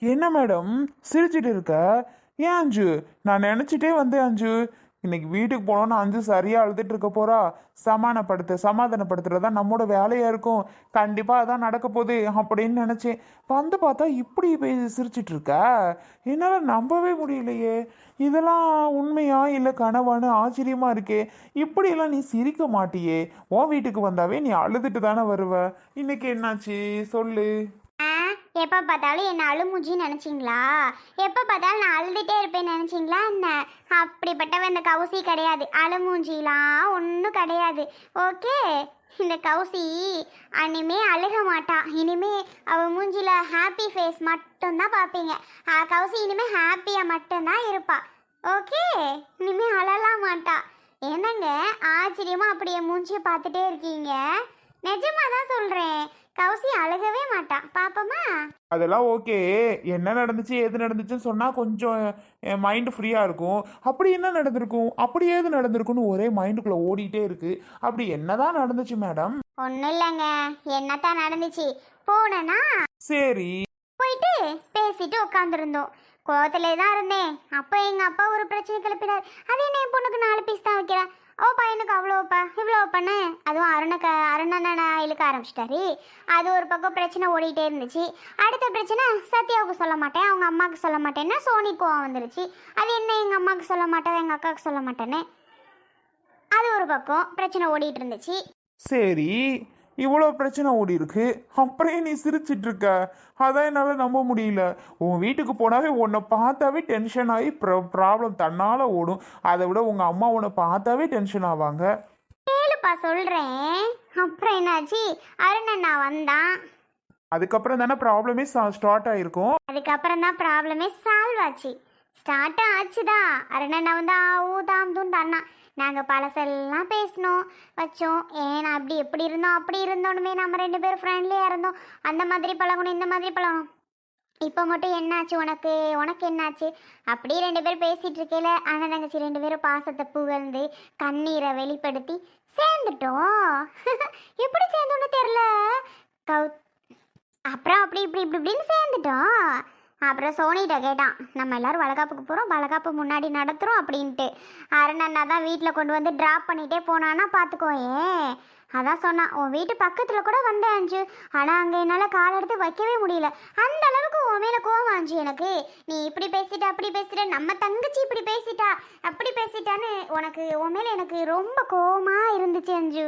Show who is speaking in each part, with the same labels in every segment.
Speaker 1: என்ன மேடம்? சிரிச்சிட்டு இருக்க. ஏன் அஞ்சு? நான் நினச்சிட்டே வந்தேன் அஞ்சு. இன்னைக்கு வீட்டுக்கு போனோன்னு அஞ்சு சரியாக அழுதுட்டு இருக்க போறா. சமாதானப்படுத்து தான் நம்மளோட வேலையாக இருக்கும். கண்டிப்பாக அதான் நடக்க போகுது அப்படின்னு நினச்சேன். வந்து பார்த்தா இப்படி போய் சிரிச்சிட்டு இருக்க? என்னால் நம்பவே முடியலையே. இதெல்லாம் உண்மையா இல்லை கனவான்னு ஆச்சரியமாக இருக்கே. இப்படியெல்லாம் நீ சிரிக்க மாட்டியே. உன் வீட்டுக்கு வந்தாவே நீ அழுதுட்டு தானே வருவ. இன்னைக்கு என்னாச்சு? சொல்லு.
Speaker 2: எப்போ பார்த்தாலும் என்ன அழுமூஞ்சின்னு நினச்சிங்களா? எப்போ பார்த்தாலும் நான் அழுதுகிட்டே இருப்பேன்னு நினச்சிங்களா என்ன? அப்படிப்பட்டவ இந்த கவுசி கிடையாது. அழுமூஞ்சிலாம் ஒன்றும் கிடையாது. ஓகே? இந்த கவுசி இனிமே அழுக மாட்டா. இனிமே அவ மூஞ்சியில் ஹாப்பி ஃபேஸ் மட்டும்தான் பார்ப்பீங்க. ஆ, கவுசி இனிமேல் ஹாப்பியாக மட்டும்தான் இருப்பா. ஓகே? இனிமே அழலாம் மாட்டா. என்னங்க ஆச்சரியமாக அப்படியே மூஞ்சியை பார்த்துட்டே இருக்கீங்க? நிஜமா தான் சொல்கிறேன் கவுசி அழுகவே மாட்டா. பாப்போமா?
Speaker 1: அதெல்லாம் ஓகே. என்ன நடந்துச்சு ஏது நடந்துச்சுன்னு சொன்னால் கொஞ்சம் மைண்டு ஃப்ரீயாக இருக்கும். அப்படி என்ன நடந்திருக்கும்? அப்படி ஏது நடந்திருக்குன்னு ஒரே மைண்டுக்குள்ளே ஓடிட்டே இருக்கு. அப்படி என்னதான் நடந்துச்சு மேடம்
Speaker 2: ஒன்றும் இல்லைங்க. என்னத்தான் நடந்துச்சு? போனேன்னா
Speaker 1: சரி.
Speaker 2: போயிட்டு பேசிட்டு உட்காந்துருந்தோம் கோவத்திலே தான் இருந்தேன். அப்போ எங்கள் அப்பா ஒரு பிரச்சனை கிளப்பினார். அது என்ன என் பொண்ணுக்கு நாலு பீஸ் தான் வைக்கிறேன் ஓ பையனுக்கு அவ்வளோப்பா இவ்வளோ பண்ணு அதுவும் அருணக்க அருணனை இழுக்க ஆரம்பிச்சிட்டாரு. அது ஒரு பக்கம் பிரச்சனை ஓடிட்டே இருந்துச்சு. அடுத்த பிரச்சனை சத்யாவுக்கு சொல்ல மாட்டேன் அவங்க அம்மாவுக்கு சொல்ல மாட்டேன்னா சோனி கோவம் வந்துருச்சு. அது என்ன எங்கள் அம்மாவுக்கு சொல்ல மாட்டேன் எங்கள் அக்காவுக்கு சொல்ல மாட்டேன்னு? அது ஒரு பக்கம் பிரச்சனை ஓடிட்டு இருந்துச்சு.
Speaker 1: சரி இவ்வளோ பிரச்சனை ஓடி இருக்கு. அப்புறம் நீ சிரிச்சிட்டு இருக்க அதான் என்னால் நம்ப முடியல. உன் வீட்டுக்கு போனாவே உன்னை பார்த்தாவே டென்ஷன் ஆகி ப்ராப்ளம் தன்னால் ஓடும். அதை விட உங்கள் அம்மா உன்னை பார்த்தாவே டென்ஷன் ஆவாங்க.
Speaker 2: கேளுப்பா சொல்கிறேன் அப்புறம் என்னாச்சு? அருணண்ணா வந்தான்
Speaker 1: அதுக்கப்புறம் தானே ப்ராப்ளமே ஸ்டார்ட் ஆயிருக்கும்.
Speaker 2: அதுக்கப்புறம் தான் ப்ராப்ளமே சால்வ் ஆச்சு. ஸ்டார்ட் ஆச்சுதான் அருணண்ணா வந்து ஆ ஊ தாம் தூன் தண்ணா. நாங்கள் பழசெல்லாம் பேசினோம் வச்சோம். ஏன்னா அப்படி எப்படி இருந்தோம் அப்படி இருந்தோன்னுமே நம்ம ரெண்டு பேரும் ஃப்ரெண்ட்லியாக இருந்தோம். அந்த மாதிரி பழகணும் இந்த மாதிரி பழகணும். இப்போ மட்டும் என்னாச்சு உனக்கு? உனக்கு என்னாச்சு? அப்படியே ரெண்டு பேரும் பேசிட்டு இருக்கையில அண்ணன் தங்கச்சி ரெண்டு பேரும் பாசத்தை புகழ்ந்து கண்ணீரை வெளிப்படுத்தி சேர்ந்துட்டோம். எப்படி சேர்ந்தோன்னு தெரில கவு அப்புறம் அப்படி இப்படி இப்படி இப்படின்னு சேர்ந்துட்டோம். அப்புறம் சோனிகிட்ட கேட்டான் நம்ம எல்லாரும் வளகாப்புக்கு போகிறோம் வளகாப்பு முன்னாடி நடத்துகிறோம் அப்படின்ட்டு. அருணண்ணா தான் வீட்டில் கொண்டு வந்து ட்ராப் பண்ணிகிட்டே போனான்னா பார்த்துக்கோயே அதான் சொன்னான் உன் வீட்டு பக்கத்தில் கூட வந்தேன் அஞ்சு. ஆனால் அங்கே என்னால் கால் எடுத்து வைக்கவே முடியல. அந்த அளவுக்கு உன் மேலே கோவம் அஞ்சு எனக்கு. நீ இப்படி பேசிட்ட அப்படி பேசிட்ட நம்ம தங்கச்சி இப்படி பேசிட்டா அப்படி பேசிட்டான்னு உனக்கு உன் மேலே எனக்கு ரொம்ப கோவமாக இருந்துச்சு அஞ்சு.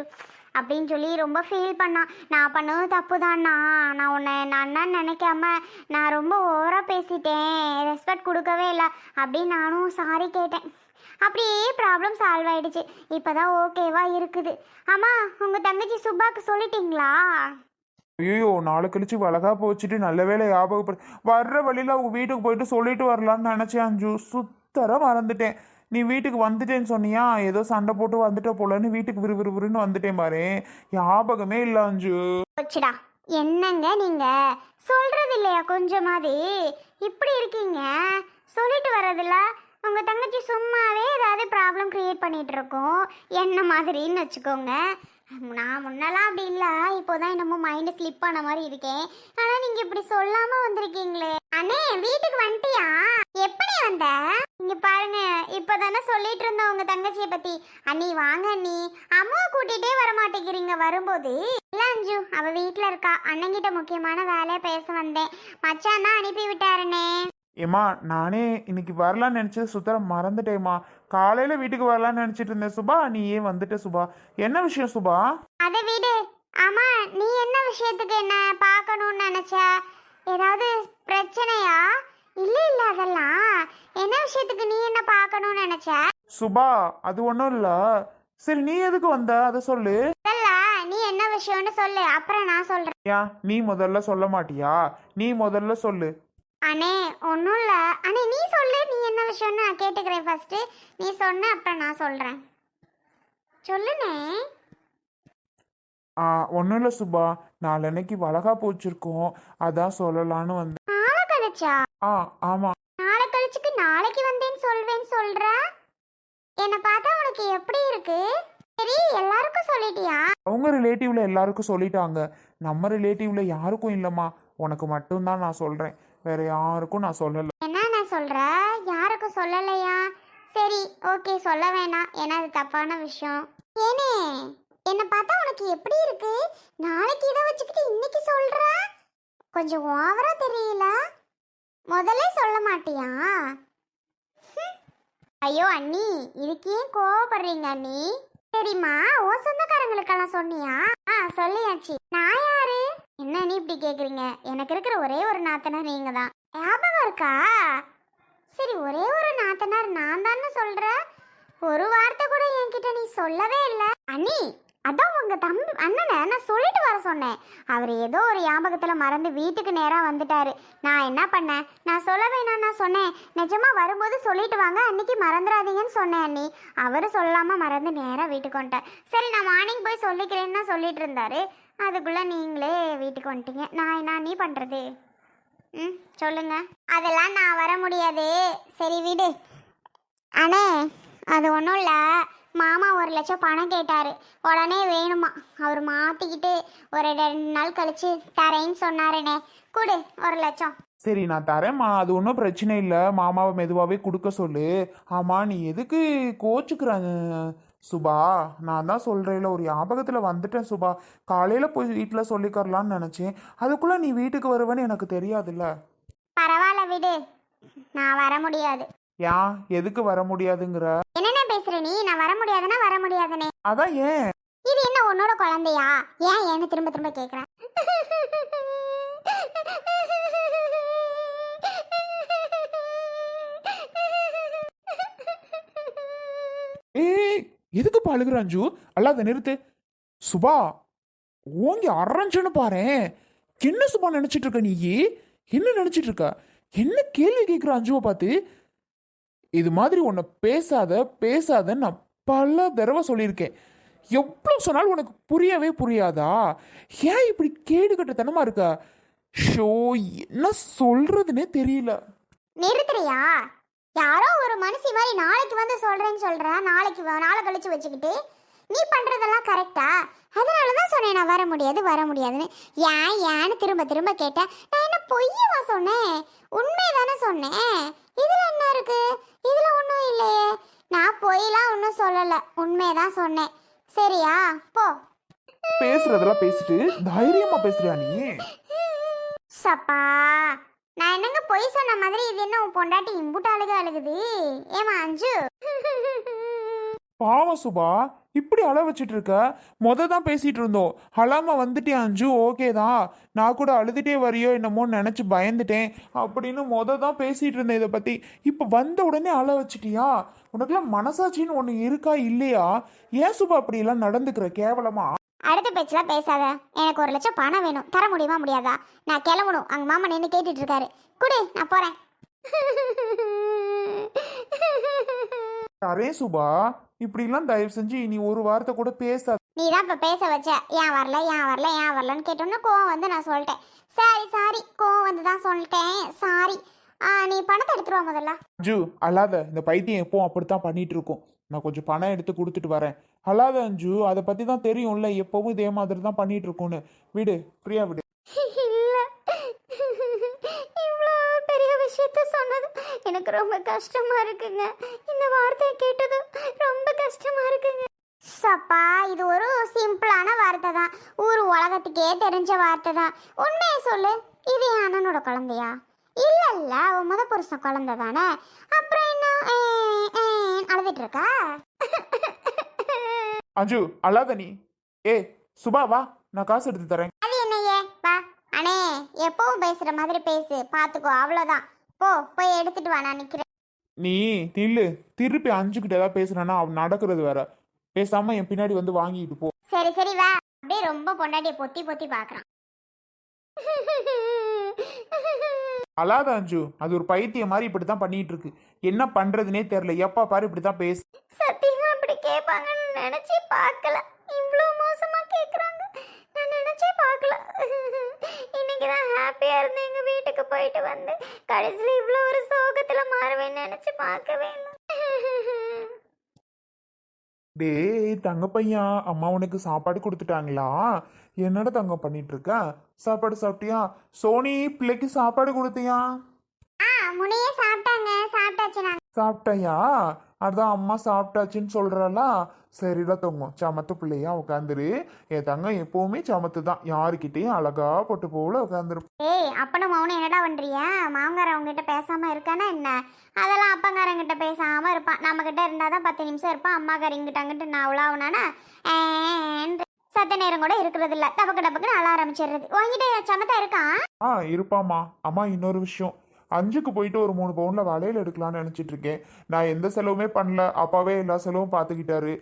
Speaker 2: அப்படின்னு சொல்லி ரொம்ப ஃபீல் பண்ணான் நான் பண்ணது தப்பு தான்ண்ணா நான் உன்னை நான் நினைக்காம நான் ரொம்ப ஓவராக பேசிட்டேன். ரெஸ்பெக்ட் கொடுக்கவே இல்லை. அப்படின்னு நானும் சாரி கேட்டேன். அப்படியே ப்ராப்ளம் சால்வ் ஆயிடுச்சு. இப்போ தான் ஓகேவா இருக்குது. ஆமாம் உங்கள் தங்கச்சி சுப்பாக்கு சொல்லிட்டீங்களா?
Speaker 1: ஐயோ நாளை கழிச்சு வளகாப்பு போச்சுட்டு நல்ல வேலை ஞாபகப்படு வர்ற வழியில் அவங்க வீட்டுக்கு போயிட்டு சொல்லிட்டு வரலான்னு நினச்சேன் அஞ்சு. சுத்தர மறந்துட்டேன். நீ வீட்டுக்கு வந்துட்டேன்னு சொன்னியா? ஏதோ சண்டை போட்டு வந்துட்ட போலன்னு வீட்டுக்கு விறுவிறுவிறுன்னு வந்துட்டேன் பாரு. ஞாபகமே இல்லை அஞ்சு.
Speaker 2: போச்சுடா. என்னங்க நீங்கள் சொல்றது இல்லையா கொஞ்சமாதி இப்படி இருக்கீங்க? சொல்லிட்டு வர்றதில்ல. உங்கள் தங்கச்சி சும்மாவே ஏதாவது ப்ராப்ளம் க்ரியேட் பண்ணிகிட்டு இருக்கோம். என்ன மாதிரின்னு வச்சுக்கோங்க. நான் முன்னெல்லாம் அப்படி இல்லை. இப்போதான் என்னமோ மைண்டு ஸ்லிப் ஆன மாதிரி இருக்கேன். ஆனால் நீங்கள் இப்படி சொல்லாமல் வந்திருக்கீங்களே. அண்ணே வீட்டுக்கு வந்துட்டியா? எப்படி வந்த? இங்க பாருங்க இப்பதானே சொல்லிட்டு இருந்தோம் உங்க தங்கச்சியை பத்தி. அண்ணி வாங்க அண்ணி. அம்மாவை கூட்டிட்டே வர மாட்டேங்கிறீங்க வரும்போது. இல்ல அஞ்சு அவ வீட்ல இருக்கா. அண்ணங்கிட்ட முக்கியமான வேலையை பேச வந்தேன். மச்சான் தான் அனுப்பி விட்டாருண்ணே
Speaker 1: ஏம்மா நானே இன்னைக்கு வரலான்னு நினச்சது சுத்தரம் மறந்துட்டேம்மா. காலையில் வீட்டுக்கு வரலான்னு நினச்சிட்டு இருந்தேன். சுபா நீ ஏன் வந்துட்ட சுபா. என்ன விஷயம் சுபா?
Speaker 2: அதை விடு. ஆமா நீ என்ன விஷயத்துக்கு என்ன பார்க்கணும்னு நினைச்ச? ஏதாவது பிரச்சனையா? இல்ல இல்ல அதெல்லாம். என்ன விஷயத்துக்கு நீ என்ன பார்க்கணும்னு நினைச்ச?
Speaker 1: சுபா அது ஒன்றும் இல்லை. சரி நீ எதுக்கு வந்த? அதை சொல்லு.
Speaker 2: முதல்ல நீ என்ன விஷயம்னு சொல்லு. அப்புறம் நான் சொல்றேன்.
Speaker 1: ஏன்? நீ முதல்ல சொல்ல மாட்டியா? நீ முதல்ல சொல்லு.
Speaker 2: அண்ணே ஒன்றும் இல்லை. அண்ணே நீ சொல்லு. நீ என்ன விஷயம்னு நான் கேட்டுக்கிறேன் ஃபர்ஸ்ட்டு நீ சொன்ன அப்புறம் நான் சொல்கிறேன் சொல்லுண்ணே.
Speaker 1: ஆ ஒன்றும் இல்லை சுபா. நாளன்னைக்கு வளகாப்பு வச்சிருக்கோம் அதான் சொல்லலான்னு வந்தேன்.
Speaker 2: நாளை கழிச்சா?
Speaker 1: ஆ ஆமாம்
Speaker 2: நாளை கழிச்சுக்கு நாளைக்கு வந்தேன்னு சொல்வேன்னு சொல்ற? என்னை பார்த்தா உனக்கு எப்படி இருக்கு? சரி எல்லாருக்கும் சொல்லிட்டியா?
Speaker 1: அவங்க ரிலேட்டிவ்ல எல்லாருக்கும் சொல்லிட்டாங்க. நம்ம ரிலேட்டிவ்ல யாருக்கும் இல்லைம்மா. உனக்கு மட்டும்தான் நான் சொல்கிறேன் வேற யாருக்கும் நான் சொல்லலை.
Speaker 2: என்ன சொல்ற? யாருக்கும் சொல்லலையா? சரி ஓகே சொல்ல வேணாம். ஏன்னா அது தப்பான விஷயம். ஏனே என்னை பார்த்தா உனக்கு எப்படி இருக்கு? நாளைக்கு இதை வச்சுக்கிட்டு இன்னைக்கு சொல்ற? கொஞ்சம் ஓவரா தெரியல. முதல்ல சொல்ல மாட்டியா? ஐயோ அண்ணி இதுக்கு ஏன் கோவப்படுறீங்க அண்ணி? சரிம்மா ஓ சொந்தக்காரங்களுக்கெல்லாம் சொன்னியா? ஆ சொல்லியாச்சு நான் என்ன நீ இப்படி கேட்குறீங்க எனக்கு இருக்கிற ஒரே ஒரு நாத்தனார் நீங்கள் தான் ஞாபகம் இருக்கா? சரி ஒரே ஒரு நாத்தனார் நான் தானே சொல்கிறேன் ஒரு வார்த்தை கூட என்கிட்ட நீ சொல்லவே இல்லை. அண்ணி அதான் உங்க தம்பி அண்ணனை நான் சொல்லிட்டு வர சொன்னேன். அவர் ஏதோ ஒரு ஞாபகத்துல மறந்து வீட்டுக்கு நேரா வந்துட்டாரு. நான் என்ன பண்ணேன்? நான் சொல்ல வேணாம் நான் சொன்னேன். நிஜமா வரும்போது சொல்லிட்டு வாங்க அன்னைக்கு மறந்துடாதீங்கன்னு சொன்னேன் அண்ணி. அவரு சொல்லாம மறந்து நேரா வீட்டுக்கு வந்துட்டேன் சரி நான் மார்னிங் போய் சொல்லிக்கிறேன்னு தான் சொல்லிட்டு இருந்தாரு. அதுக்குள்ள நீங்களே வீட்டுக்கு வந்துட்டீங்க. நான் என்ன நீ பண்றது? ம் சொல்லுங்க. அதெல்லாம் நான் வர முடியாது. சரி விடு. அண்ணே அது ஒன்றும் இல்லை. மாமா ஒரு லட்சம் பணம் கேட்டார். உடனே வேணுமா. அவர் மாற்றிக்கிட்டு ஒரு ரெண்டு நாள் கழிச்சு தரேன்னு சொன்னாருண்ணே கொடு ஒரு லட்சம்.
Speaker 1: சரி நான் தரேம்மா. அது ஒன்றும் பிரச்சனை இல்லை. மாமாவை மெதுவாகவே கொடுக்க சொல்லு. ஆமாம் நீ எதுக்கு கோச்சுக்கிற? சுபா நான் தான் சொல்கிறேன்ல ஒரு ஞாபகத்தில் வந்துட்டேன் சுபா. காலையில் போய் வீட்டில் சொல்லிக்கரலான்னு நினச்சேன். அதுக்குள்ளே நீ வீட்டுக்கு வருவேன்னு எனக்கு தெரியாதுல்ல.
Speaker 2: பரவாயில்ல விடு. நான் வர முடியாது.
Speaker 1: ஏன்? எதுக்கு வர முடியாதுங்கிற?
Speaker 2: என்னென்ன பேசுற நீ? நான் வர முடியாதுன்னா வர முடியாதுண்ணே
Speaker 1: அதான் ஏன்?
Speaker 2: இது என்ன உன்னோட குழந்தையா? ஏன் ஏன்னு திரும்ப திரும்ப கேட்குறேன்
Speaker 1: ஏய் எதுக்கு பழுகுற அஞ்சு? அல்லாத நிறுத்து. சுபா ஓங்கி அரைஞ்சன்னு பாரேன் என்ன சுபா நினைச்சிட்டு இருக்க நீ? என்ன நினைச்சிட்டு இருக்க? என்ன கேள்வி கேட்குற அஞ்சுவை பார்த்து? இது மாதிரி உன்னை பேசாத பேசாதன்னு நான் பல தடவை சொல்லியிருக்கேன். எவ்வளோ சொன்னாலும் உனக்கு புரியவே புரியாதா? ஏன் இப்படி கேடு கட்டத்தனமா இருக்க? ஷோ என்ன சொல்றதுனே தெரியல.
Speaker 2: நிறுத்துறியா? யாரோ ஒரு மனுஷி மாதிரி நாளைக்கு வந்து சொல்றேன்னு சொல்ற நாளைக்கு நாளை கழிச்சு வச்சுக்கிட்டு நீ பண்றதெல்லாம் கரெக்டா அதனால தான் சொன்னேன் நான் வர முடியாது வர முடியாதுன்னு. ஏன் ஏன்னு திரும்ப திரும்ப கேட்டேன். நான் என்ன பொய்யவா சொன்னேன்? உண்மையை தானே சொன்னேன். இதுல என்ன இருக்கு? இதுல ஒன்றும் இல்லையே. நான் பொய்லாம் ஒன்றும் சொல்லலை. உண்மையை தான் சொன்னேன். சரியா? போ.
Speaker 1: பேசுறதெல்லாம் பேசிட்டு தைரியமா பேசுறியா நீ?
Speaker 2: சப்பா நான் என்னங்க பொய் சொன்ன மாதிரி இது என்ன உன் பொண்டாட்டி இம்புட்டு அழுக அழுகுது? ஏமா அஞ்சு?
Speaker 1: பாவம் சுபா இப்படி அழ வச்சுட்டு இருக்க மொத தான் பேசிட்டு இருந்தோம் அழாம வந்துட்டே அஞ்சு ஓகே தான். நான் கூட அழுதுட்டே வரியோ என்னமோன்னு நினச்சி பயந்துட்டேன். அப்படின்னு மொத தான் பேசிட்டு இருந்தேன் இதை பற்றி இப்போ வந்த உடனே அழ வச்சிட்டியா? உனக்குலாம் மனசாட்சின்னு ஒன்று இருக்கா இல்லையா? ஏன் சுபா அப்படி நடந்துக்கிற கேவலமா?
Speaker 2: அடுத்த பேச்செலாம் பேசாத. எனக்கு ஒரு லட்சம் பணம் வேணும். தர முடியுமா முடியாதா? நான் கிளம்பணும். அங்க மாமா நின்று கேட்டுட்டு இருக்காரு. குடு நான் போறேன்.
Speaker 1: அரே சுபா இப்படிலாம் தயவு செஞ்சு இனி ஒரு வார்த்தை கூட பேசாத.
Speaker 2: நீ தான் இப்போ பேச வச்ச. ஏன் வரல ஏன் வரல ஏன் வரலன்னு கேட்டோன்னே கோவம் வந்து நான் சொல்லிட்டேன். சரி சாரி கோவம் வந்து தான் சொல்லிட்டேன். சாரி. நீ பணத்தை எடுத்துருவா முதல்ல.
Speaker 1: அஞ்சு அழாத. இந்த பைத்தியம் எப்பவும் அப்படித்தான் பண்ணிட்டு இருக்கும் நான் கொஞ்சம் பணம் எடுத்து கொடுத்துட்டு வரேன். அழாத அஞ்சு. அதை பத்தி தான் தெரியும்ல எப்பவும் இதே மாதிரி தான் பண்ணிட்டு இருக்கோன்னு விடு ஃப்ரீயா விடு
Speaker 2: இல்ல இவ்வளோ பெரிய விஷயத்த சொன்னது. எனக்கு ரொம்ப கஷ்டமா இருக்குங்க. இந்த வார்த்தையை கேட்டது ரொம்ப கஷ்டமா இருக்குங்க. சப்பா இது ஒரு சிம்பிளான வார்த்தை தான். ஊர் உலகத்துக்கே தெரிஞ்ச வார்த்தை தான். உண்மையை சொல்லு இது என் அண்ணனோட குழந்தையா? இல்ல இல்ல அவன் முத புருஷன் குழந்தை தானே? அப்புறம் என்ன? அழுதுட்டு இருக்கா?
Speaker 1: அஞ்சு அழாத நீ. ஏ சுபா வா. நான் காசு எடுத்து தரேன்.
Speaker 2: அது என்னையே? வா அண்ணே எப்பவும் பேசுற மாதிரி பேசு. பாத்துக்கோ அவ்வளோதான் போ போய் எடுத்துட்டு வா நான் நிக்கிறேன்.
Speaker 1: நீ நில்லு. திருப்பி அஞ்சுக்கிட்ட ஏதாவது பேசுனா அவன் நடக்கிறது வேற. பேசாம என் பின்னாடி வந்து வாங்கிட்டு போ.
Speaker 2: சரி சரி வா. அப்படியே ரொம்ப பொண்டாட்டிய பொத்தி பொத்தி பாக்குறான்
Speaker 1: அழாத அஞ்சு. அது ஒரு பைத்தியம் மாதிரி இப்படித்தான் பண்ணிட்டு இருக்கு என்ன பண்றதுனே தெரியல. எப்ப பாரு இப்படித்தான் பேசு.
Speaker 2: சத்தியமா அப்படி கேட்பாங்கன்னு நினைச்சே பார்க்கல. இவ்வளோ மோசமா கேக்குறாங்க. நான் நினைச்சே பார்க்கல. இன்னைக்கு தான் ஹாப்பியா இருந்து எங்க வீட்டுக்கு போயிட்டு வந்து கடைசியில் இவ்வளோ ஒரு சோகத்துல மாறுவேன்னு நினைச்சு பார்க்கவே
Speaker 1: டேய் தங்க பையன் அம்மா உனக்கு சாப்பாடு கொடுத்துட்டாங்களா? என்னடா தங்கம் பண்ணிட்டு இருக்க? சாப்பாடு சாப்பிட்டியா? சோனி பிள்ளைக்கு சாப்பாடு கொடுத்தியா? சாப்பிட்டாயா? அதான் அம்மா சாப்பிட்டாச்சுன்னு சொல்றாளா சரிடா தங்கம் சமத்து பிள்ளையா உட்காந்துரு என் தங்கம் எப்பவுமே சமத்து தான் யாருக்கிட்டையும் அழகா போட்டு போல உட்காந்துரு
Speaker 2: ஏய் அப்பனும் மௌனம் என்னடா பண்றிய? மாமங்காரன் அவங்ககிட்ட பேசாம இருக்கானா என்ன? அதெல்லாம் அப்பங்காரங்கிட்ட பேசாம இருப்பான். நம்ம கிட்ட இருந்தாதான் பத்து நிமிஷம் இருப்பான். அம்மாக்காரங்கிட்ட அங்கிட்டு நான் உலாவுனானா? சத்த நேரம் கூட இருக்கிறது இல்ல டபக்கு டபக்குன்னு அழ ஆரம்பிச்சிடுறது உங்ககிட்ட சமத்தா இருக்கான்
Speaker 1: ஆ இருப்பாம்மா. அம்மா இன்னொரு விஷயம். அஞ்சுக்கு போயிட்டு ஒரு மூணு பவுனில் வளையல் எடுக்கலாம்னு நினச்சிட்டு இருக்கேன். நான் எந்த செலவுமே பண்ணல. அப்பாவே எல்லா செலவும் பார்த்துக்கிட்டாரு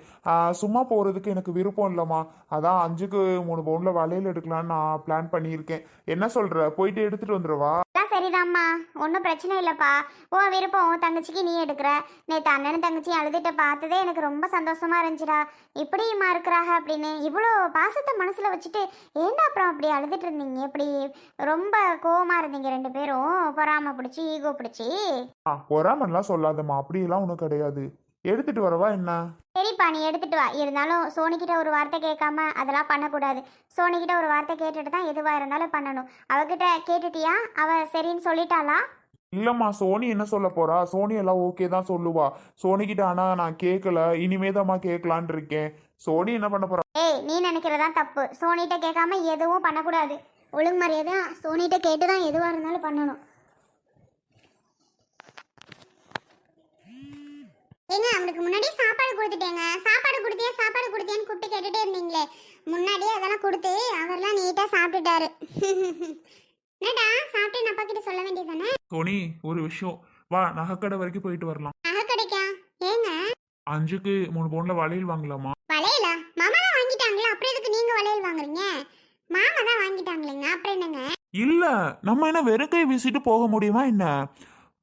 Speaker 1: சும்மா போகிறதுக்கு எனக்கு விருப்பம் இல்லைம்மா. அதான் அஞ்சுக்கு மூணு பவுனில் வளையல் எடுக்கலாம்னு நான் பிளான் பண்ணியிருக்கேன். என்ன சொல்கிற போயிட்டு எடுத்துகிட்டு வந்துடுவா
Speaker 2: எல்லாம் சரிதாம்மா. ஒன்றும் பிரச்சனை இல்லைப்பா. உன் விருப்பம் உன் தங்கச்சிக்கு நீ எடுக்கிற. நேற்று அண்ணனும் தங்கச்சி அழுதுட்டு பார்த்ததே எனக்கு ரொம்ப சந்தோஷமா இருந்துச்சுடா. இப்படியுமா இருக்கிறாங்க அப்படின்னு இவ்வளோ பாசத்தை மனசில் வச்சுட்டு ஏன்டா அப்புறம் அப்படி அழுதுட்டு இருந்தீங்க? இப்படி ரொம்ப கோவமா இருந்தீங்க ரெண்டு பேரும். பொறாம பிடிச்சி ஈகோ பிடிச்சி.
Speaker 1: பொறாமலாம் சொல்லாதம்மா. அப்படியெல்லாம் ஒன்றும் கிடையாது. எடுத்துட்டு வரவா என்ன?
Speaker 2: சரிப்பா நீ எடுத்துட்டு வா. இருந்தாலும் சோனிக்கிட்ட ஒரு வார்த்தை கேட்காம அதெல்லாம் பண்ணக்கூடாது. சோனிக்கிட்ட ஒரு வார்த்தை கேட்டுட்டு தான் எதுவாக இருந்தாலும் பண்ணணும். அவகிட்ட கேட்டுட்டியா? அவ சரின்னு சொல்லிட்டாளா?
Speaker 1: இல்லம்மா சோனி என்ன சொல்ல போறா? சோனி எல்லாம் ஓகே தான் சொல்லுவா. சோனிக்கிட்ட ஆனா நான் கேட்கல இனிமேதாம்மா கேட்கலான் இருக்கேன். சோனி என்ன பண்ண போறா?
Speaker 2: ஏய் நீ நினைக்கிறதா தப்பு. சோனிட்ட கேட்காம எதுவும் பண்ணக்கூடாது. ஒழுங்கு மரியாதை சோனிட்ட கேட்டு தான் எதுவாக இருந்தாலும் பண்ணணும். ஏங்க அவனுக்கு முன்னாடி சாப்பாடு கொடுத்துட்டேங்க. சாப்பாடு கொடுத்தியா சாப்பாடு கொடுத்தியான்னு கூப்பிட்டு கேட்டுட்டே இருந்தீங்களே. முன்னாடியே அதெல்லாம் கொடுத்து அவர்லாம் நீட்டாக சாப்பிட்டுட்டாரு. என்னடா சாப்பிட்டு நான் அப்பா கிட்ட சொல்ல வேண்டியதானே
Speaker 1: சோனி ஒரு விஷயம். வா நகைக்கடை வரைக்கும் போயிட்டு வரலாம்.
Speaker 2: நகை கிடைக்கா ஏங்க?
Speaker 1: அஞ்சுக்கு மூணு பவுன்ல வளையல் வாங்கலாமா?
Speaker 2: வளையலா? மாமா தான் வாங்கிட்டாங்களா? அப்புறம் எதுக்கு நீங்க வளையல் வாங்குறீங்க? மாமா தான் வாங்கிட்டாங்களேங்க. அப்புறம் என்னங்க?
Speaker 1: இல்ல நம்ம என்ன வெறும் கை வீசிட்டு போக முடியுமா என்ன?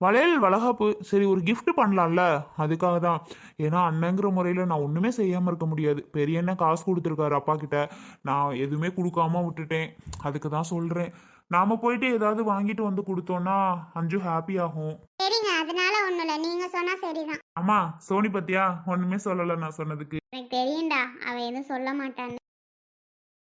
Speaker 1: வளையல் வளகாப்பு சரி ஒரு gift பண்ணலாம்ல? அதுக்காக தான் ஏன்னா அண்ணங்கிற முறையில் நான் ஒன்றுமே செய்யாமல் இருக்க முடியாது. பெரிய அண்ணன் காசு கொடுத்துருக்காரு அப்பா கிட்ட. நான் எதுவுமே கொடுக்காம விட்டுட்டேன். அதுக்கு தான் சொல்கிறேன் நாம் போயிட்டு ஏதாவது வாங்கிட்டு வந்து கொடுத்தோன்னா அஞ்சு ஹாப்பி ஆகும்.
Speaker 2: சரிங்க. அதனால ஒண்ணும் இல்ல. நீங்க சொன்னா சரிதான்.
Speaker 1: அம்மா சோனி பத்தியா? ஒன்றுமே சொல்லலை நான் சொன்னதுக்கு.
Speaker 2: எனக்கு தெரியும்டா. அவ எதுவும் சொல்ல மாட்டான்னு.